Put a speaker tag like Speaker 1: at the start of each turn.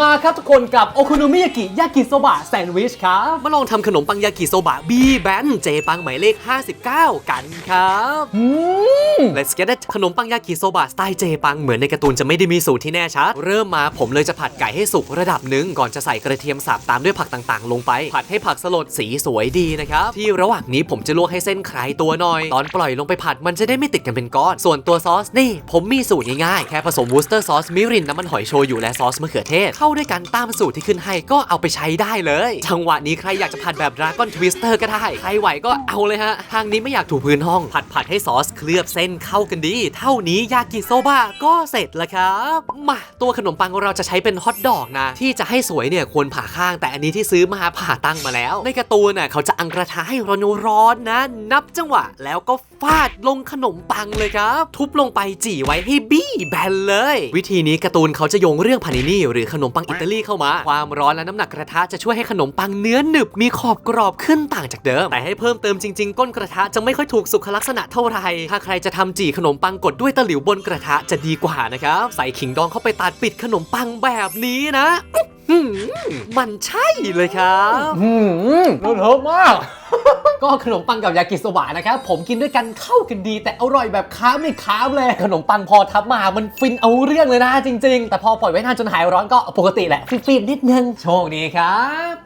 Speaker 1: มาครับทุกคนกับโอโคโนมิยากิยากิโซบะแซนด์วิชครับ
Speaker 2: มาลองทำขนมปังยากิโซบะบีแบนเจปังหมายเลข 59 กันครับ
Speaker 1: อืม
Speaker 2: Let's get it ขนมปังยากิโซบะสไตล์เจปังเหมือนในการ์ตูนจะไม่ได้มีสูตรที่แน่ชัด เริ่มมาผมเลยจะผัดไก่ให้สุกระดับหนึ่งก่อนจะใส่กระเทียมสับตามด้วยผักต่างๆ ลงไป ผัดให้ผักสลดสีสวยดีนะครับ ที่ระหว่างนี้ผมจะลวกให้เส้นคลายตัวหน่อย ตอนปล่อยลงไปผัดมันจะได้ไม่ติดกันเป็นก้อน ส่วนตัวซอสนี่ ผมมีสูตรง่ายๆแค่ผสมวูสเตอร์ซอสมิรินน้ำมันหอยโชยุและซอสมะเขือเทศเข้าด้วยกันตามสูตรที่ขึ้นให้ก็เอาไปใช้ได้เลยจังหวะนี้ใครอยากจะผัดแบบดราก้อนทวิสเตอร์ก็ได้ใครไหวก็เอาเลยฮะทางนี้ไม่อยากถูพื้นห้องผัดผัดให้ซอสเคลือบเส้นเข้ากันดี เท่านี้ยากิโซบะก็เสร็จแล้วครับมาตัวขนมปังเราจะใช้เป็นฮอทดอกนะ ที่จะให้สวยเนี่ยควรผ่าข้างแต่อันนี้ที่ซื้อมาผ่าตั้งมาแล้ว ในกระตูนน่ะเขาจะอังกระทะให้ร้อนๆนะ นับจังหวะแล้วก็ฟาดลงขนมปังเลยครับ ทุบลงไปจี่ไว้ให้บี้แบนเลย วิธีนี้การ์ตูนเขาจะโยงเรื่องพานินี่หรือขนมปังอิตาลีเข้ามา ความร้อนและน้ำหนักกระทะจะช่วยให้ขนมปังเนื้อหนึบมีขอบกรอบขึ้นต่างจากเดิม แต่ให้เพิ่มเติมจริง ๆ ก้นกระทะจะไม่ค่อยถูกสุขลักษณะเท่าไหร่ถ้าใครจะทำจี่ขนมปังกดด้วยตะหลิวบนกระทะจะดีกว่านะครับใส่ขิงดองเข้าไปตัดปิดขนมปังแบบนี้นะอื้อหือมันใช่เลยครับ
Speaker 1: อืมรสเยอะมาก ก็ขนมปังกับยากิโซบะนะครับผมกินด้วยกันเข้ากันดี แต่อร่อยแบบค้าไม่ค้าเลยขนมปังพอทับมามันฟินเอาเรื่องเลยนะจริง ๆ แต่พอปล่อยไว้นานจนหายร้อนก็ปกติแหละฟินๆนิดนึงโชคดีครับ